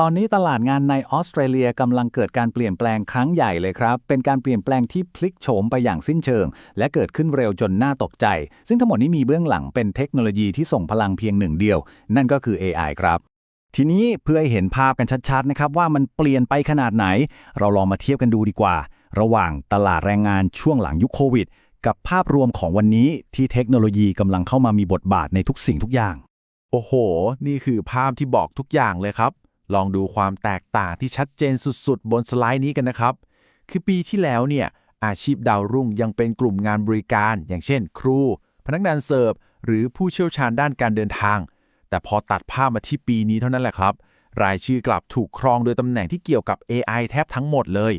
ตอนนี้ตลาดงานในออสเตรเลียกำลังเกิดการเปลี่ยนแปลงครั้งใหญ่เลยครับ เป็นการเปลี่ยนแปลงที่พลิกโฉมไปอย่างสิ้นเชิง และเกิดขึ้นเร็วจนน่าตกใจ ซึ่งทั้งหมดนี้มีเบื้องหลังเป็นเทคโนโลยีที่ส่งพลังเพียงหนึ่งเดียว นั่นก็คือ AI ครับ ทีนี้เพื่อให้เห็นภาพกันชัดๆนะครับว่ามันเปลี่ยนไปขนาดไหน เราลองมาเทียบกันดูดีกว่า ระหว่างตลาดแรงงานช่วงหลังยุคโควิด กับภาพรวมของวันนี้ที่เทคโนโลยีกำลังเข้ามามีบทบาทในทุกสิ่งทุกอย่าง โอ้โห นี่คือภาพที่บอกทุกอย่างเลยครับ ลองดูความแตกต่างที่ชัดเจนสุดๆ บนสไลด์นี้กันนะครับ คือปีที่แล้วเนี่ยอาชีพดาวรุ่งยังเป็นกลุ่มงานบริการ อย่างเช่น ครู พนักงานเสิร์ฟ หรือผู้เชี่ยวชาญด้านการเดินทาง แต่พอตัดภาพมาที่ปีนี้เท่านั้นแหละครับ รายชื่อกลับถูกครองโดยตำแหน่งที่เกี่ยวกับ AI แทบทั้งหมดเลย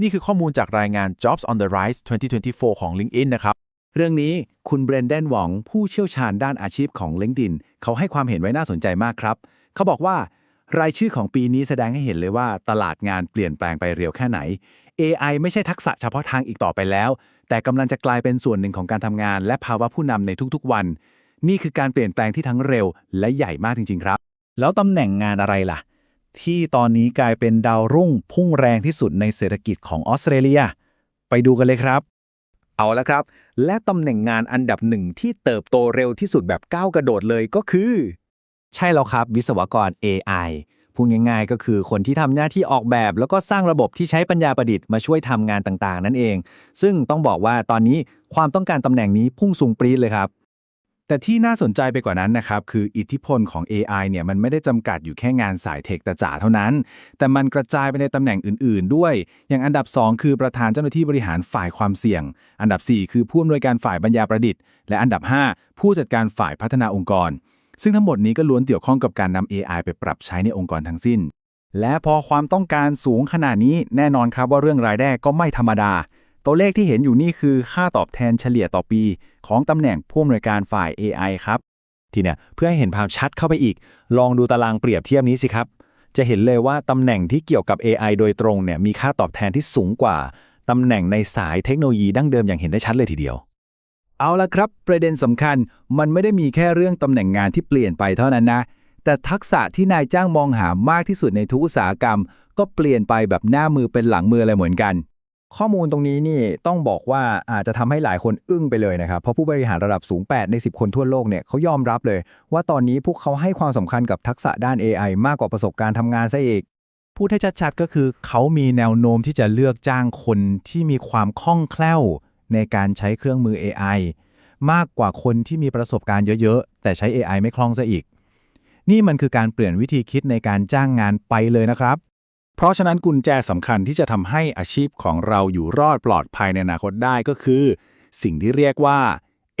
นี่คือข้อมูลจากรายงาน Jobs on the Rise 2024 ของ LinkedIn นะครับ เรื่องนี้คุณเบรนเดนหวองผู้เชี่ยวชาญด้านอาชีพของ LinkedIn เขาให้ความเห็นไว้น่าสนใจมากครับ เขาบอกว่า รายชื่อของปีนี้แสดงให้เห็นเลยว่าตลาดงานเปลี่ยนแปลงไปเร็วแค่ไหน AI ไม่ใช่ทักษะเฉพาะทางอีกต่อไปแล้ว แต่กำลังจะกลายเป็นส่วนหนึ่งของการทำงาน และภาวะผู้นำในทุกๆวัน นี่คือการเปลี่ยนแปลงที่ทั้งเร็ว และใหญ่มากจริง ๆ ครับ แล้วตำแหน่งงานอะไรล่ะ ที่ตอนนี้กลายเป็นดาวรุ่งพุ่งแรงที่สุดในเศรษฐกิจของออสเตรเลีย ไปดูกันเลยครับ เอาละครับ และตำแหน่งงานอันดับหนึ่งที่เติบโตเร็วที่สุดแบบก้าวกระโดดเลยก็คือ ใช่แล้วครับวิศวกร AI พูดง่ายๆ ก็คือคนที่ทำหน้าที่ออกแบบ แล้วก็สร้างระบบที่ใช้ปัญญาประดิษฐ์มาช่วยทำงานต่างๆ นั่นเอง ซึ่งต้องบอกว่าตอนนี้ความต้องการตำแหน่งนี้พุ่งสูงปรี๊ดเลยครับ แต่ที่น่าสนใจไปกว่านั้นนะครับ คืออิทธิพลของ AI เนี่ยมันไม่ได้จำกัดอยู่แค่งานสายเทคแต่จ๋าเท่านั้น แต่มันกระจายไปในตำแหน่งอื่นๆ ด้วย อย่างอันดับ 2 คือประธานเจ้าหน้าที่บริหารฝ่ายความเสี่ยง อันดับ 4 คือผู้อำนวยการฝ่ายปัญญาประดิษฐ์ และอันดับ 5 ผู้จัดการฝ่ายพัฒนาองค์กร ซึ่งทั้งหมดนี้ก็ล้วนเกี่ยวข้องกับการนำ AI ไปปรับใช้ในองค์กรทั้งสิ้น และพอความต้องการสูงขนาดนี้แน่นอนครับว่าเรื่องรายได้ก็ไม่ธรรมดา ตัวเลขที่เห็นอยู่นี่คือค่าตอบแทนเฉลี่ยต่อปี ของตำแหน่งผู้อำนวยการฝ่าย AI ครับ ทีเนี้ยเพื่อให้เห็นภาพชัดเข้าไปอีก ลองดูตารางเปรียบเทียบนี้สิครับ จะเห็นเลยว่าตำแหน่งที่เกี่ยวกับ AI โดยตรงเนี่ยมีค่าตอบแทนที่สูงกว่าตำแหน่งในสายเทคโนโลยีดั้งเดิมอย่างเห็นได้ชัดเลยทีเดียว เอาละครับ ประเด็นสำคัญมันไม่ได้มีแค่เรื่องตำแหน่งงานที่เปลี่ยนไปเท่านั้นนะ แต่ทักษะที่นายจ้างมองหามากที่สุดในทุกอุตสาหกรรม ก็เปลี่ยนไปแบบหน้ามือเป็นหลังมือเลยเหมือนกัน ข้อมูลตรงนี้นี่ต้องบอกว่าอาจจะทำให้หลายคนอึ้งไปเลยนะครับ เพราะผู้บริหารระดับสูง 8 ใน 10 คนทั่วโลกเนี่ยเขายอมรับเลย ว่าตอนนี้พวกเขาให้ความสำคัญกับทักษะด้าน AI มากกว่าประสบการณ์ทำงานซะอีก พูดให้ชัดๆก็คือ เขามีแนวโน้มที่จะเลือกจ้างคนที่มีความคล่องแคล่ว ในการใช้เครื่องมือ AI มากกว่าคนที่มีประสบการณ์เยอะๆ แต่ใช้ AI ไม่คล่องซะอีก นี่มันคือการเปลี่ยนวิธีคิดในการจ้างงานไปเลยนะครับ เพราะฉะนั้นกุญแจสำคัญที่จะทำให้อาชีพของเราอยู่รอดปลอดภัยในอนาคตได้ก็คือ สิ่งที่เรียกว่า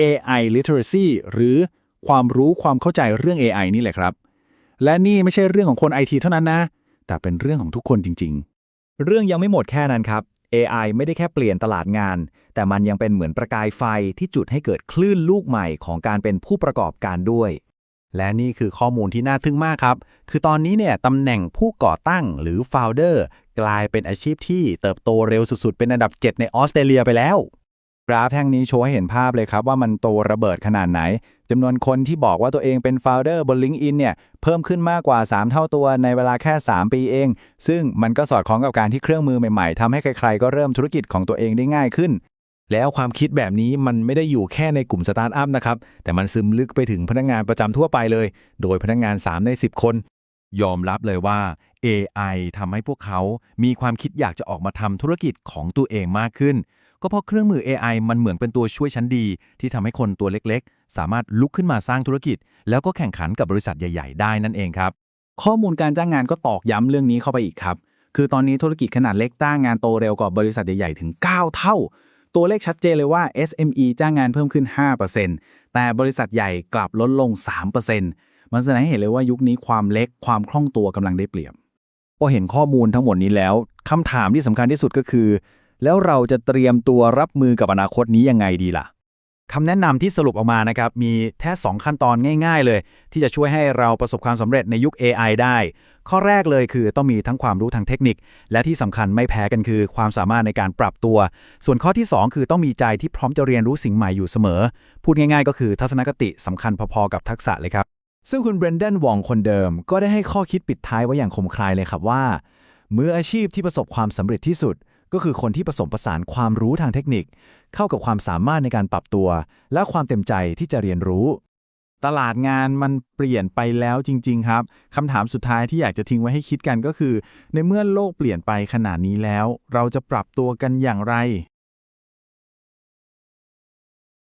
AI literacy หรือความรู้ความเข้าใจเรื่อง AI นี่แหละครับ และนี่ไม่ใช่เรื่องของคน IT เท่านั้นนะ แต่เป็นเรื่องของทุกคนจริง ๆ เรื่องยังไม่หมดแค่นั้นครับ AI ไม่ได้แค่เปลี่ยนตลาดงาน แต่มันยังเป็นเหมือนประกายไฟที่จุดให้เกิดคลื่นลูกใหม่ของการเป็นผู้ประกอบการด้วย และนี่คือข้อมูลที่น่าทึ่งมากครับ คือตอนนี้เนี่ยตำแหน่งผู้ก่อตั้งหรือ founder กลายเป็นอาชีพที่เติบโตเร็วสุดๆ เป็นอันดับ 7 ในออสเตรเลียไปแล้ว กราฟแท่งนี้โชว์ให้เห็นภาพเลยครับว่ามันโตระเบิดขนาดไหนจำนวนคนที่บอกว่าตัวเองเป็น founder บน LinkedIn เนี่ยเพิ่มขึ้นมากกว่า 3 เท่าตัวในเวลาแค่ 3 ปีเอง ซึ่งมันก็สอดคล้องกับการที่เครื่องมือใหม่ๆทำให้ใครๆก็เริ่มธุรกิจของตัวเองได้ง่ายขึ้น แล้วความคิดแบบนี้มันไม่ได้อยู่แค่ในกลุ่มสตาร์ทอัพนะครับ แต่มันซึมลึกไปถึงพนักงานประจำทั่วไปเลย โดยพนักงาน 3 ใน 10 คน ยอมรับเลยว่า AI ทำให้พวกเขา มีความคิดอยากจะออกมาทำธุรกิจของตัวเองมากขึ้น ก็เพราะเครื่องมือ AI มันเหมือนเป็นตัวช่วยชั้นดี ที่ทำให้คนตัวเล็กๆ สามารถลุกขึ้นมาสร้างธุรกิจ แล้วก็แข่งขันกับบริษัทใหญ่ ๆ ได้นั่นเองครับ ข้อมูลการจ้างงานก็ตอกย้ำเรื่องนี้เข้าไปอีกครับ คือตอนนี้ธุรกิจขนาดเล็กจ้างงานโตเร็วกว่าบริษัทใหญ่ๆถึง 9 เท่า ตัวเลขชัดเจนเลยว่า SME จ้างงานเพิ่มขึ้น 5%แต่บริษัทใหญ่กลับลดลง 3%มันแสดงให้เห็นเลยว่ายุคนี้ความเล็กความคล่องตัวกำลังได้เปรียบพอเห็นข้อมูลทั้งหมดนี้แล้วคำถามที่สำคัญที่สุดก็คือ แล้วเราจะเตรียมตัวรับมือกับอนาคตนี้ยังไงดีล่ะคำแนะนำที่สรุปออกมานะครับ มีแค่2ขั้นตอนง่ายๆเลย ที่จะช่วยให้เราประสบความสำเร็จในยุค AI ได้ ข้อแรกเลยคือต้องมีทั้งความรู้ทางเทคนิค และที่สำคัญไม่แพ้กันคือ ความสามารถในการปรับตัว ส่วนข้อที่ 2 คือต้องมีใจที่พร้อมจะเรียนรู้สิ่งใหม่อยู่เสมอ พูดง่ายๆ ก็คือทัศนคติสำคัญพอๆกับทักษะเลยครับ ซึ่งคุณเบรนเดนวองคนเดิม ก็ได้ให้ข้อคิดปิดท้ายไว้อย่างคมคายเลยครับว่ามืออาชีพที่ประสบความสำเร็จที่สุด ก็คือคนที่ผสมผสานความรู้ทางเทคนิค เข้ากับความสามารถในการปรับตัว และความเต็มใจที่จะเรียนรู้ ตลาดงานมันเปลี่ยนไปแล้วจริง ๆ ครับคำถามสุดท้ายที่อยากจะทิ้งไว้ให้คิดกันก็คือ ในเมื่อโลกเปลี่ยนไปขนาดนี้แล้ว เราจะปรับตัวกันอย่างไร